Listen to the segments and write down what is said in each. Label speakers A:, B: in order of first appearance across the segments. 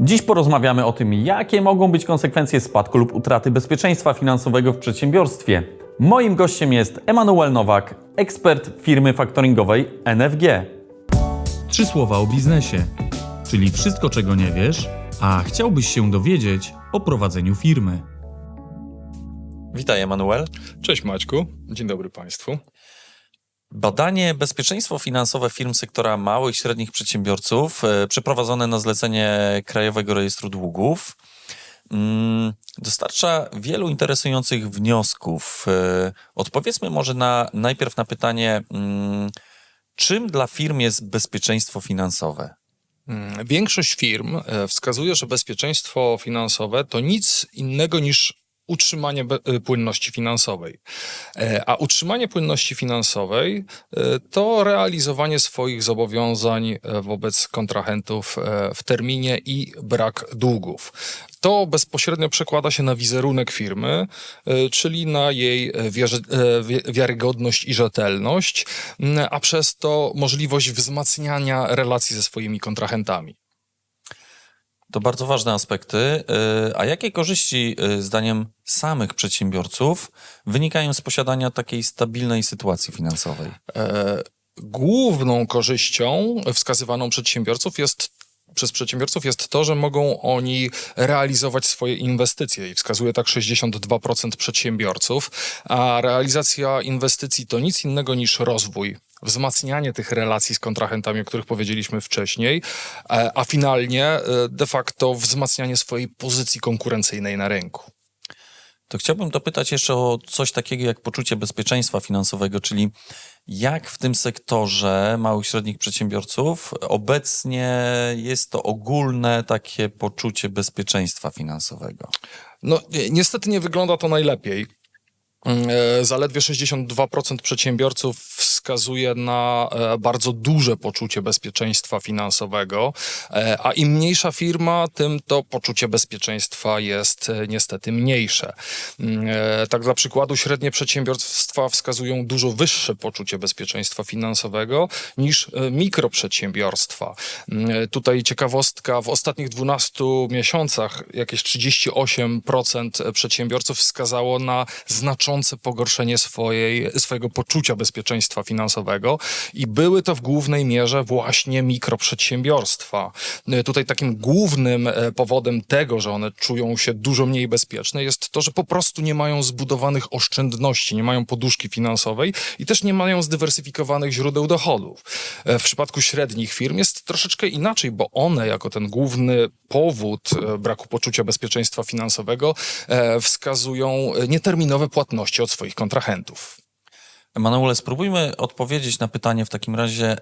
A: Dziś porozmawiamy o tym, jakie mogą być konsekwencje spadku lub utraty bezpieczeństwa finansowego w przedsiębiorstwie. Moim gościem jest Emanuel Nowak, ekspert firmy faktoringowej NFG.
B: Trzy słowa o biznesie, czyli wszystko, czego nie wiesz, a chciałbyś się dowiedzieć o prowadzeniu firmy.
A: Witaj, Emanuel.
C: Cześć Maćku, dzień dobry Państwu.
A: Badanie bezpieczeństwo finansowe firm sektora małych i średnich przedsiębiorców, e, przeprowadzone na zlecenie Krajowego Rejestru Długów, mm, dostarcza wielu interesujących wniosków. E, Odpowiedzmy może na, najpierw na pytanie, mm, czym dla firm jest bezpieczeństwo finansowe?
C: Mm, Większość firm e, wskazuje, że bezpieczeństwo finansowe to nic innego niż utrzymanie e, płynności finansowej. E, A utrzymanie płynności finansowej e, to realizowanie swoich zobowiązań e, wobec kontrahentów w terminie i brak długów. To bezpośrednio przekłada się na wizerunek firmy, czyli na jej wiarygodność i rzetelność, a przez to możliwość wzmacniania relacji ze swoimi kontrahentami.
A: To bardzo ważne aspekty. E, A jakie korzyści, e, zdaniem samych przedsiębiorców, wynikają z posiadania takiej stabilnej sytuacji finansowej?
C: E, Główną korzyścią wskazywaną przedsiębiorców jest przez przedsiębiorców jest to, że mogą oni realizować swoje inwestycje i wskazuje tak 62% przedsiębiorców, a realizacja inwestycji to nic innego niż rozwój, wzmacnianie tych relacji z kontrahentami, o których powiedzieliśmy wcześniej, e, a finalnie e, de facto wzmacnianie swojej pozycji konkurencyjnej na rynku.
A: To chciałbym dopytać jeszcze o coś takiego jak poczucie bezpieczeństwa finansowego, czyli jak w tym sektorze małych i średnich przedsiębiorców obecnie jest to ogólne takie poczucie bezpieczeństwa finansowego.
C: No, ni- niestety nie wygląda to najlepiej. Mm, e, Zaledwie 62% przedsiębiorców wskazuje na e, bardzo duże poczucie bezpieczeństwa finansowego, e, a im mniejsza firma, tym to poczucie bezpieczeństwa jest niestety mniejsze. Mm, Tak dla przykładu, średnie przedsiębiorstwa wskazują dużo wyższe poczucie bezpieczeństwa finansowego niż mikroprzedsiębiorstwa. Mm, Tutaj ciekawostka, w ostatnich 12 miesiącach jakieś 38% przedsiębiorców wskazało na znaczące pogorszenie swojej, swojego poczucia bezpieczeństwa finansowego i były to w głównej mierze właśnie mikroprzedsiębiorstwa. E, Tutaj takim głównym e, powodem tego, że one czują się dużo mniej bezpieczne jest to, że po prostu nie mają zbudowanych oszczędności, nie mają poduszki finansowej i też nie mają zdywersyfikowanych źródeł dochodów. E, W przypadku średnich firm jest troszeczkę inaczej, bo one jako ten główny powód e, braku poczucia bezpieczeństwa finansowego e, wskazują nieterminowe płatności od swoich kontrahentów.
A: Emanuele, spróbujmy odpowiedzieć na pytanie w takim razie,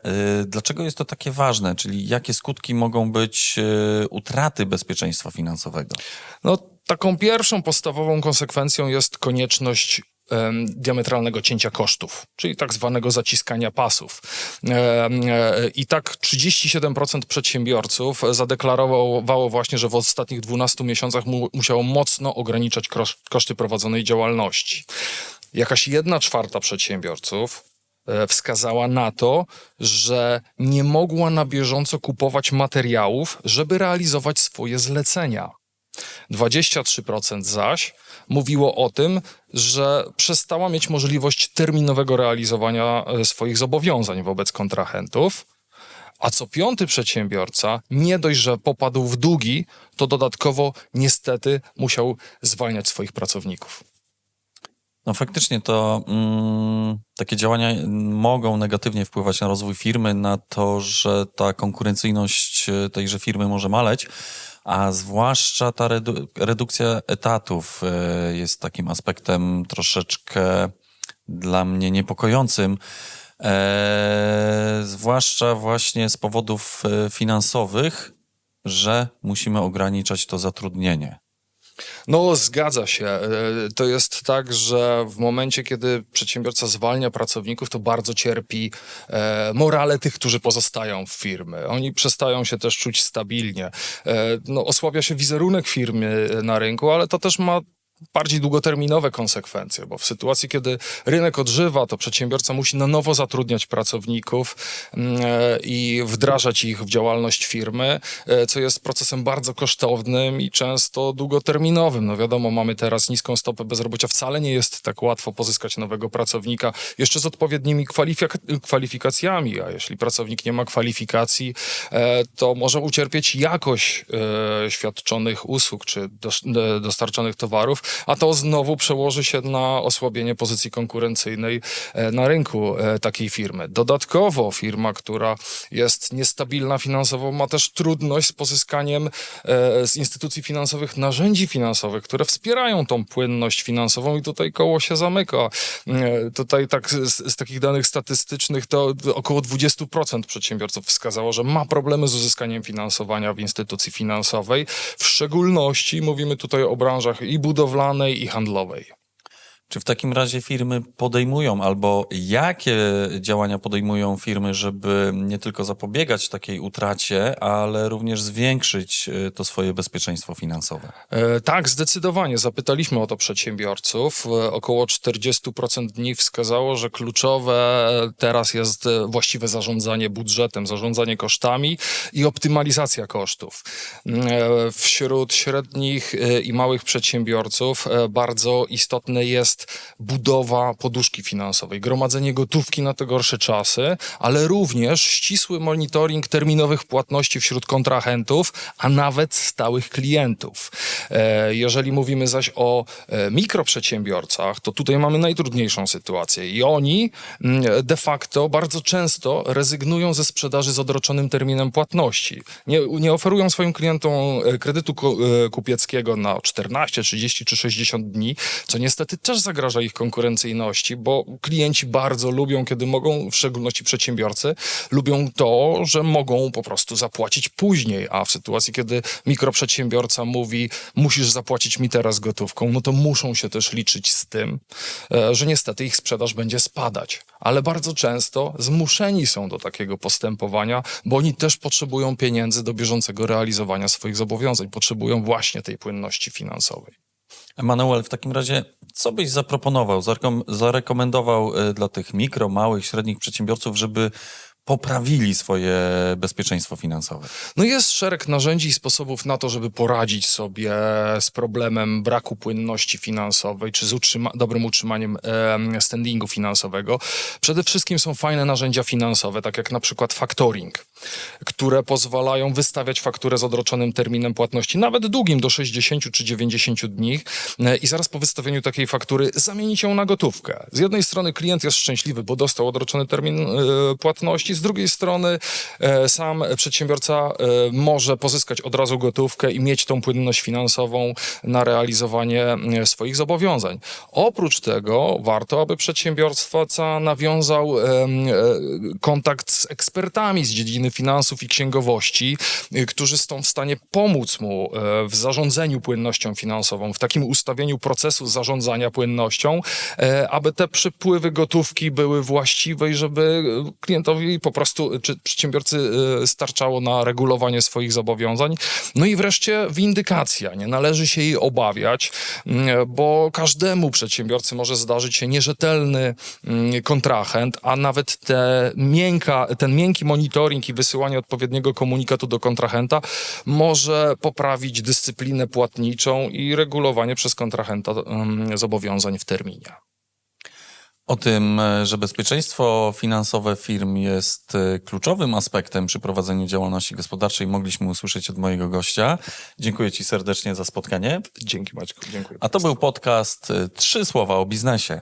A: dlaczego jest to takie ważne, czyli jakie skutki mogą być utraty bezpieczeństwa finansowego?
C: No, taką pierwszą podstawową konsekwencją jest konieczność diametralnego cięcia kosztów, czyli tak zwanego zaciskania pasów. E, I tak 37% przedsiębiorców zadeklarowało właśnie, że w ostatnich 12 miesiącach mu, musiało mocno ograniczać koszty prowadzonej działalności. Jakaś jedna czwarta przedsiębiorców e, wskazała na to, że nie mogła na bieżąco kupować materiałów, żeby realizować swoje zlecenia. 23% zaś mówiło o tym, że przestała mieć możliwość terminowego realizowania e, swoich zobowiązań wobec kontrahentów. A co piąty przedsiębiorca nie dość, że popadł w długi, to dodatkowo niestety musiał zwalniać swoich pracowników.
A: No faktycznie to mm, takie działania mogą negatywnie wpływać na rozwój firmy, na to, że ta konkurencyjność e, tejże firmy może maleć, a zwłaszcza ta redu- redukcja etatów e, jest takim aspektem troszeczkę dla mnie niepokojącym. E, zwłaszcza właśnie z powodów e, finansowych, że musimy ograniczać to zatrudnienie.
C: No, zgadza się. E, To jest tak, że w momencie, kiedy przedsiębiorca zwalnia pracowników, to bardzo cierpi e, morale tych, którzy pozostają w firmy. Oni przestają się też czuć stabilnie. E, no, osłabia się wizerunek firmy na rynku, ale to też ma bardziej długoterminowe konsekwencje, bo w sytuacji, kiedy rynek odżywa, to przedsiębiorca musi na nowo zatrudniać pracowników mm, e, i wdrażać ich w działalność firmy, e, co jest procesem bardzo kosztownym i często długoterminowym. No wiadomo, mamy teraz niską stopę bezrobocia, wcale nie jest tak łatwo pozyskać nowego pracownika jeszcze z odpowiednimi kwalifik- kwalifikacjami, a jeśli pracownik nie ma kwalifikacji, e, to może ucierpieć jakość świadczonych usług czy dos- dostarczonych towarów, a to znowu przełoży się na osłabienie pozycji konkurencyjnej e, na rynku e, takiej firmy. Dodatkowo firma, która jest niestabilna finansowo, ma też trudność z pozyskaniem e, z instytucji finansowych narzędzi finansowych, które wspierają tą płynność finansową i tutaj koło się zamyka. Tutaj tak z, z takich danych statystycznych to około 20% przedsiębiorców wskazało, że ma problemy z uzyskaniem finansowania w instytucji finansowej. W szczególności mówimy tutaj o branżach i budowlanej, i handlowej.
A: Czy w takim razie firmy podejmują, albo jakie działania podejmują firmy, żeby nie tylko zapobiegać takiej utracie, ale również zwiększyć e, to swoje bezpieczeństwo finansowe?
C: E, Tak, zdecydowanie. Zapytaliśmy o to przedsiębiorców. E, Około 40% dni wskazało, że kluczowe teraz jest właściwe zarządzanie budżetem, zarządzanie kosztami i optymalizacja kosztów. Wśród średnich i małych przedsiębiorców bardzo istotne jest budowa poduszki finansowej, gromadzenie gotówki na te gorsze czasy, ale również ścisły monitoring terminowych płatności wśród kontrahentów, a nawet stałych klientów. E, Jeżeli mówimy zaś o e, mikroprzedsiębiorcach, to tutaj mamy najtrudniejszą sytuację i oni mm, de facto bardzo często rezygnują ze sprzedaży z odroczonym terminem płatności. Nie, nie oferują swoim klientom e, kredytu ku- kupieckiego na 14, 30 czy 60 dni, co niestety też zagraża ich konkurencyjności, bo klienci bardzo lubią, kiedy mogą, w szczególności przedsiębiorcy, lubią to, że mogą po prostu zapłacić później, a w sytuacji, kiedy mikroprzedsiębiorca mówi, musisz zapłacić mi teraz gotówką, no to muszą się też liczyć z tym, e, że niestety ich sprzedaż będzie spadać. Ale bardzo często zmuszeni są do takiego postępowania, bo oni też potrzebują pieniędzy do bieżącego realizowania swoich zobowiązań, potrzebują właśnie tej płynności finansowej.
A: Emanuel, w takim razie, co byś zaproponował, zarekom- zarekomendował e, dla tych mikro, małych, średnich przedsiębiorców, żeby poprawili swoje bezpieczeństwo finansowe?
C: No jest szereg narzędzi i sposobów na to, żeby poradzić sobie z problemem braku płynności finansowej, czy z utrzyma- dobrym utrzymaniem em, standingu finansowego. Przede wszystkim są fajne narzędzia finansowe, tak jak na przykład factoring, które pozwalają wystawiać fakturę z odroczonym terminem płatności, nawet długim, do 60 czy 90 dni e, i zaraz po wystawieniu takiej faktury zamienić ją na gotówkę. Z jednej strony klient jest szczęśliwy, bo dostał odroczony termin e, płatności, z drugiej strony e, sam przedsiębiorca e, może pozyskać od razu gotówkę i mieć tą płynność finansową na realizowanie e, swoich zobowiązań. Oprócz tego warto, aby przedsiębiorca nawiązał kontakt z ekspertami z dziedziny finansów i księgowości, którzy są w stanie pomóc mu w zarządzaniu płynnością finansową, w takim ustawieniu procesu zarządzania płynnością, aby te przypływy gotówki były właściwe i żeby klientowi po prostu, czy przedsiębiorcy e, starczało na regulowanie swoich zobowiązań. No i wreszcie windykacja. Nie należy się jej obawiać, mm, bo każdemu przedsiębiorcy może zdarzyć się nierzetelny mm, kontrahent, a nawet te miękka, ten miękki monitoring i wysyłanie odpowiedniego komunikatu do kontrahenta może poprawić dyscyplinę płatniczą i regulowanie przez kontrahenta zobowiązań w terminie.
A: O tym, e, że bezpieczeństwo finansowe firm jest e, kluczowym aspektem przy prowadzeniu działalności gospodarczej, mogliśmy usłyszeć od mojego gościa. Dziękuję Ci serdecznie za spotkanie.
C: Dzięki Maćku, dziękuję.
A: A to był podcast e, Trzy słowa o biznesie.